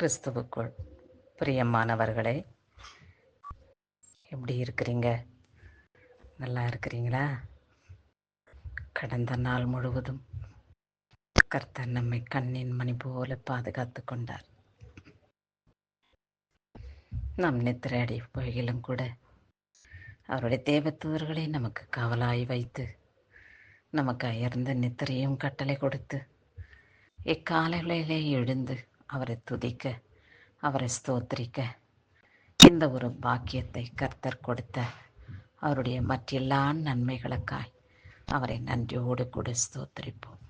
கிறிஸ்துவுக்குள். பிரியமானவர்களே எப்படி இருக்கிறீங்க? நல்லா இருக்கிறீங்களா? கடந்த நாள் முழுவதும் கர்த்தர் நம்மை கண்ணின் மணி போல பாதுகாத்து கொண்டார். நாம் நித்திரையடி போயிலும் கூட அவருடைய தேவத்தூர்களை நமக்கு காவலாய் வைத்து நமக்கு அயர்ந்த நித்திரையும் கட்டளை கொடுத்து இக்காலைகளிலே எழுந்து அவரை துதிக்க அவரை ஸ்தோத்திரிக்க. இந்த ஒரு பாக்கியத்தை கர்த்தர் கொடுத்த அவருடைய மற்றெல்லா நன்மைகளுக்காய் அவரை நன்றியோடு கூட ஸ்தோத்திரிப்போம்.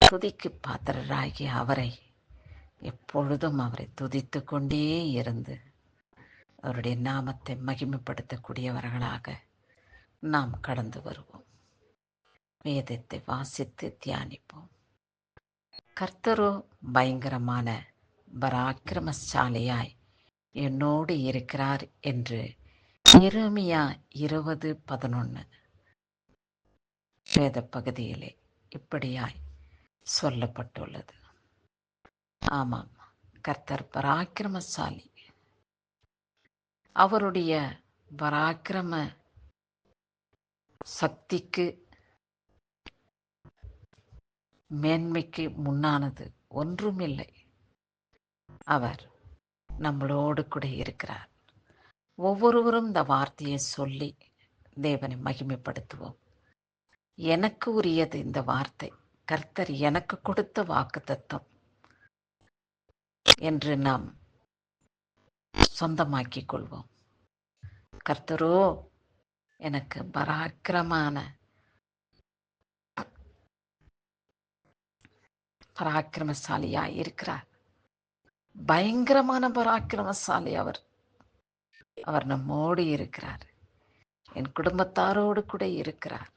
துதிக்கு பாத்திரராகி அவரை எப்பொழுதும் அவரை துதித்து கொண்டே இருந்து அவருடைய நாமத்தை மகிமைப்படுத்தக்கூடியவர்களாக நாம் கடந்து வருவோம். வேதத்தை வாசித்து தியானிப்போம். கர்த்தரோ பயங்கரமான பராக்கிரமசாலியாய் என்னோடு இருக்கிறார் என்று இறைமையா இருபது பதினொன்று வேத பகுதியிலே இப்படியாய் சொல்லப்பட்டுள்ளது. ஆமாம் கர்த்தர் பராக்கிரமசாலி. அவருடைய பராக்கிரம சக்திக்கு மேன்மைக்கு முன்னானது ஒன்றுமில்லை. அவர் நம்மளோடு கூட இருக்கிறார். ஒவ்வொருவரும் இந்த வார்த்தையை சொல்லி தேவனை மகிமைப்படுத்துவோம். எனக்கு உரியது இந்த வார்த்தை. கர்த்தர் எனக்கு கொடுத்த வாக்கு தத்துவம் என்று நாம் சொந்தமாக்கிக் கொள்வோம். கர்த்தரோ எனக்கு பராக்கிரமான பராக்கிரமசாலியா இருக்கிறார். பயங்கரமான பராக்கிரமசாலி அவர். அவர் நம்மோடு இருக்கிறார். என் குடும்பத்தாரோடு கூட இருக்கிறார்.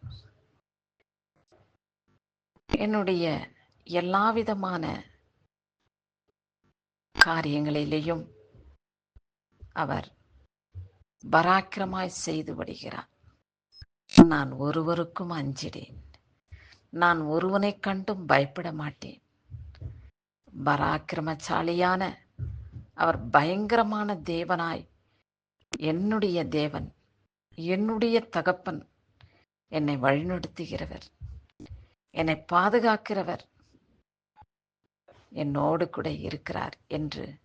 என்னுடைய எல்லா விதமான காரியங்களிலேயும் அவர் பராக்கிரமாய் செய்து விடுகிறார். நான் ஒருவருக்கும் அஞ்சிடேன் நான் ஒருவனை கண்டும் பயப்பட மாட்டேன். பராக்கிரமசாலியான அவர் பயங்கரமான தேவனாய் என்னுடைய தேவன் என்னுடைய தகப்பன் என்னை வழிநடத்துகிறவர் என்னை பாதுகாக்கிறவர் என்னோடு கூட இருக்கிறார் என்று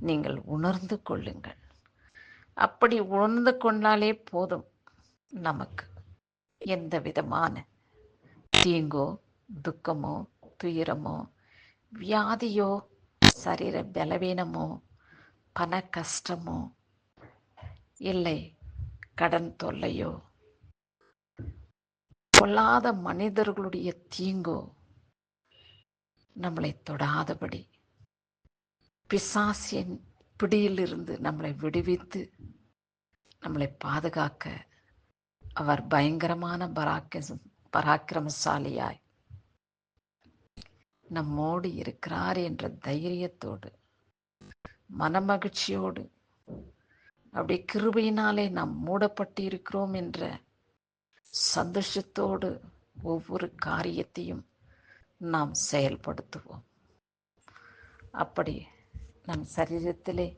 நீங்கள் உணர்ந்து கொள்ளுங்கள். அப்படி உணர்ந்து கொண்டாலே போதும் நமக்கு. எந்த விதமான தீங்கோ துக்கமோ துயரமோ வியாதியோ சரீர பலவீனமோ பண கஷ்டமோ இல்லை கடன் தொல்லையோ பொல்லாத மனிதர்களுடைய தீங்கோ நம்மளை தொடாதபடி. பிசாசியின் பிடியிலிருந்து நம்மளை விடுவித்து நம்மளை பாதுகாக்க அவர் பயங்கரமான பராக்கிரம் பராக்கிரமசாலியாய் நம்மோடு இருக்கிறார் என்ற தைரியத்தோடு மனமகிழ்ச்சியோடு அப்படி கிருபையினாலே நாம் மூடப்பட்டு இருக்கிறோம் என்ற சந்தோஷத்தோடு ஒவ்வொரு காரியத்தையும் நாம் செயல்படுத்துவோம். அப்படி நம் சரீரத்திலே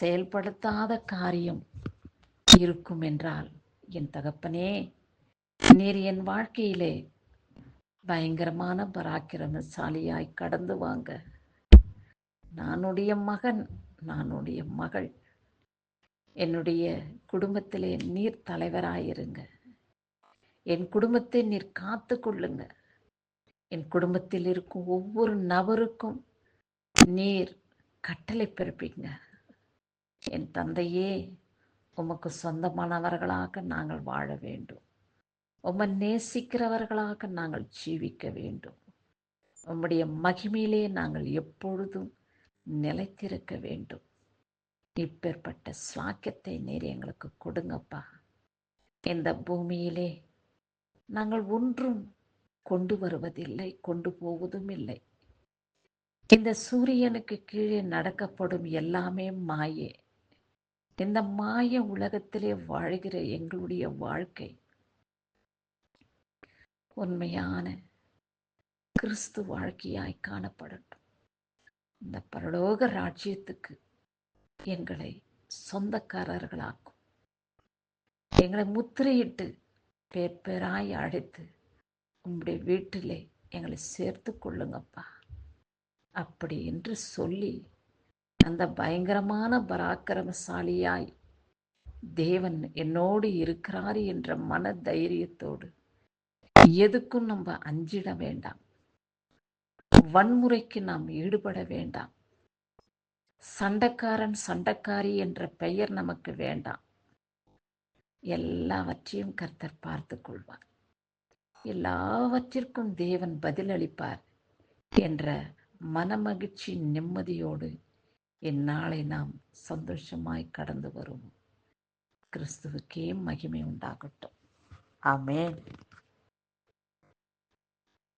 செயல்படுத்தாத காரியம் இருக்கும் என்றால் என் தகப்பனே நீர் என் வாழ்க்கையிலே பயங்கரமான பராக்கிரமசாலியாய் கடந்து வாங்க. நானுடைய மகன் நானுடைய மகள். என்னுடைய குடும்பத்திலே நீர் தலைவராயிருங்க. என் குடும்பத்தை நீர் காத்து கொள்ளுங்க. என் குடும்பத்தில் இருக்கும் ஒவ்வொரு நபருக்கும் நீர் கட்டளை பிறப்பிங்க. என் தந்தையே உமக்கு சொந்தமானவர்களாக நாங்கள் வாழ வேண்டும். உம்மை நேசிக்கிறவர்களாக நாங்கள் ஜீவிக்க வேண்டும். உம்முடைய மகிமையிலே நாங்கள் எப்பொழுதும் நிலைத்திருக்க வேண்டும். இப்பேற்பட்ட சுவாக்கியத்தை நேர் எங்களுக்கு கொடுங்கப்பா. இந்த பூமியிலே நாங்கள் ஒன்றும் கொண்டு வருவதில்லை கொண்டு போவதும் இல்லை. இந்த சூரியனுக்கு கீழே நடக்கப்படும் எல்லாமே மாயே. இந்த மாய உலகத்திலே வாழ்கிற எங்களுடைய வாழ்க்கை. உண்மையான கிறிஸ்து வாழ்க்கையாய் காணப்படட்டும். இந்த பரலோக ராஜ்யத்துக்கு எங்களை சொந்தக்காரர்களாக்கும். எங்களை முத்திரையிட்டு பேர் பேராய் அழைத்து உங்களுடைய வீட்டிலே எங்களை சேர்த்து கொள்ளுங்கப்பா. அப்படி என்று சொல்லி அந்த பயங்கரமான பராக்கிரமசாலியாய் தேவன் என்னோடு இருக்கிறார் என்ற மன தைரியத்தோடு எதுக்கும் நம்ம அஞ்சிட வேண்டாம். வன்முறைக்கு நாம் ஈடுபட வேண்டாம். சண்டைக்காரன் சண்டைக்காரி என்ற பெயர் நமக்கு வேண்டாம். எல்லாவற்றையும் கர்த்தர் பார்த்து கொள்வார். எல்லாவற்றிற்கும் தேவன் பதிலளிப்பார் என்ற மனமகிழ்ச்சி நிம்மதியோடு இந்நாளை நாம் சந்தோஷமாய் கடந்து வருவோம். கிறிஸ்துவுக்கே மகிமை உண்டாகட்டும். ஆமேன்.